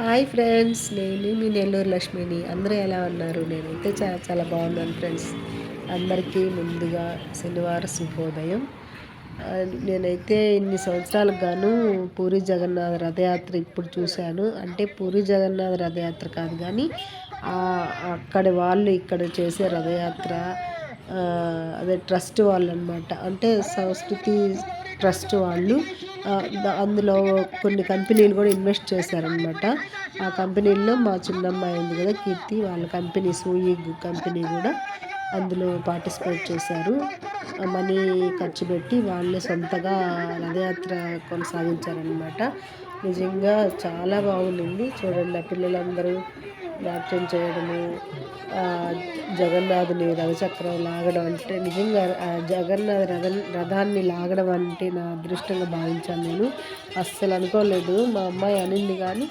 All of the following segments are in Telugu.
హాయ్ ఫ్రెండ్స్ నేను మీ నెల్లూరు లక్ష్మిని. అందరూ ఎలా ఉన్నారు? నేనైతే చాలా చాలా బాగున్నాను ఫ్రెండ్స్. అందరికీ ముందుగా శనివారం శుభోదయం. నేనైతే ఇన్ని సంవత్సరాలకు గాను పూరి జగన్నాథ రథయాత్ర ఇప్పుడు చూశాను. అంటే పూరి జగన్నాథ రథయాత్ర కాదు కానీ అక్కడి వాళ్ళు ఇక్కడ చేసే రథయాత్ర అదే ట్రస్ట్ వాళ్ళు అనమాట అంటే సంస్కృతి ట్రస్ట్ వాళ్ళు. అందులో కొన్ని కంపెనీలు కూడా ఇన్వెస్ట్ చేశారనమాట ఆ కంపెనీల్లో మా చిన్నమ్మాయి ఉంది కదా కీర్తి. వాళ్ళ కంపెనీ సూయి కంపెనీ కూడా అందులో పార్టిసిపేట్ చేశారు. మనీ ఖర్చు పెట్టి వాళ్ళే సొంతగా రథయాత్ర కొనసాగించారనమాట నిజంగా చాలా బాగుండింది. చూడండి ఆ పిల్లలందరూ నాట్యం చేయడము జగన్నాథుని రథచక్రం లాగడం అంటే నిజంగా జగన్నాథ రథ రథాన్ని లాగడం అంటే నా అదృష్టంగా భావించాను నేను. అస్సలు అనుకోలేదు. మా అమ్మాయి అనింది కానీ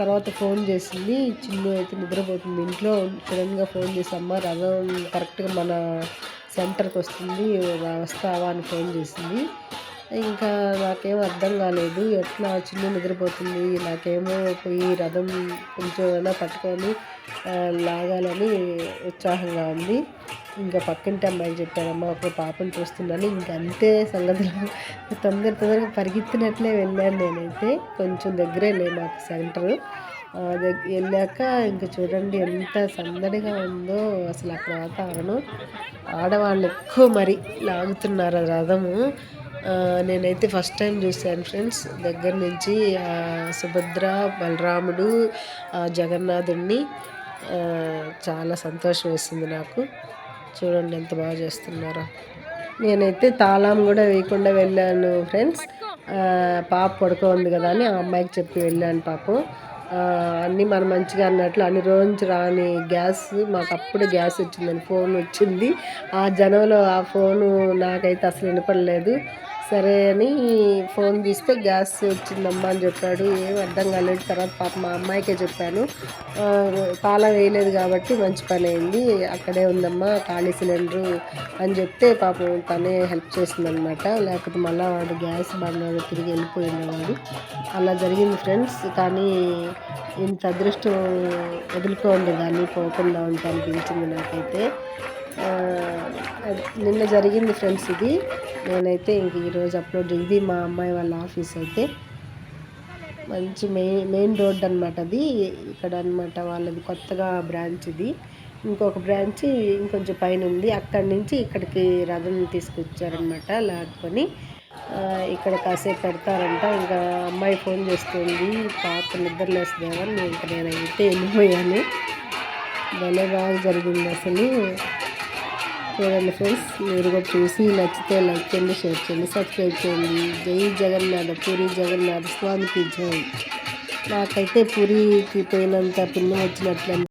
తర్వాత ఫోన్ చేసింది చిన్ను అయితే నిద్రపోతుంది. ఇంట్లో సడన్గా ఫోన్ చేసి అమ్మ రథం కరెక్ట్గా మన సెంటర్కి వస్తుంది వస్తావా అని ఫోన్ చేసింది. ఇంకా నాకేం అర్థం కాలేదు. ఎట్లా చిన్న నిద్రపోతుంది? నాకేమో పోయి రథం కొంచెం పట్టుకొని లాగాలని ఉత్సాహంగా ఉంది. ఇంకా పక్కింటి అమ్మాయి చెప్పారమ్మా ఒక పాపను చూస్తున్నాను. ఇంక అంతే సంగతులు. తొందర తొందరగా పరిగెత్తినట్లే వెళ్ళాను నేనైతే. కొంచెం దగ్గరే లే మాకు సెంటర్. వెళ్ళాక ఇంకా చూడండి ఎంత సందడిగా ఉందో అసలు అక్కడ వాతావరణం. ఆడవాళ్ళు ఎక్కువ మరి లాగుతున్నారు రథము. నేనైతే ఫస్ట్ టైం చూశాను ఫ్రెండ్స్ దగ్గర నుంచి సుభద్ర బలరాముడు జగన్నాథుడిని చాలా సంతోషం వేసింది నాకు. చూడండి ఎంత బాగా చేస్తున్నారో. నేనైతే తాళం కూడా వేయకుండా వెళ్ళాను ఫ్రెండ్స్ పాప పడుకో ఉంది కదా అని ఆ అమ్మాయికి చెప్పి వెళ్ళాను పాపం. అన్నీ మనం మంచిగా అన్నట్లు అన్ని రోజు రాని గ్యాస్ మాకు అప్పుడే గ్యాస్ వచ్చిందని ఫోన్ వచ్చింది. ఆ జనంలో ఆ ఫోను నాకైతే అసలు వినపడలేదు. సరే అని ఫోన్ తీస్తే గ్యాస్ వచ్చిందమ్మా అని చెప్పాడు. ఏం అర్థం కాలేదు. తర్వాత పాప మా అమ్మాయికే చెప్పాను. తాళం వేయలేదు కాబట్టి మంచి పని అయింది. అక్కడే ఉందమ్మా ఖాళీ సిలిండరు అని చెప్తే పాపం తనే హెల్ప్ చేసిందనమాట. లేకపోతే మళ్ళీ వాడు గ్యాస్ బండ తిరిగి వెళ్ళిపోయినవాడు అలా జరిగింది ఫ్రెండ్స్. కానీ ఇంత అదృష్టం వదులుకోండి దాన్ని పోకుండా ఉంటా అనిపించింది నాకైతే. నిన్న జరిగింది ఫ్రెండ్స్ ఇది. నేనైతే ఇంక ఈరోజు అప్లోడ్ ఇది మా అమ్మాయి వాళ్ళ ఆఫీస్ అయితే. మంచి మెయిన్ మెయిన్ రోడ్ అనమాట అది. ఇక్కడ అనమాట వాళ్ళది కొత్తగా బ్రాంచ్ ఇది. ఇంకొక బ్రాంచ్ ఇంకొంచెం పైన ఉంది. అక్కడి నుంచి ఇక్కడికి రథం తీసుకొచ్చారనమాట లాక్కొని ఇక్కడ కాసేపు పెడతారంట. ఇంకా అమ్మాయి ఫోన్ చేస్తుంది. పాప నిద్రలేస్తుందేమని ఇంకా నేనైతే వెళ్ళిపోయాను. భలే బాగా జరిగింది అసలు. చూడండి ఫ్రెండ్స్ మీరు కూడా చూసి నచ్చితే లైక్ చేయండి షేర్ చేయండి సబ్స్క్రైబ్ చేయండి. జై జగన్నాథ పూరి జగన్నాథ స్వామికి జై. నాకైతే పూరికి పోయినంత పుణ్యం వచ్చినట్లు.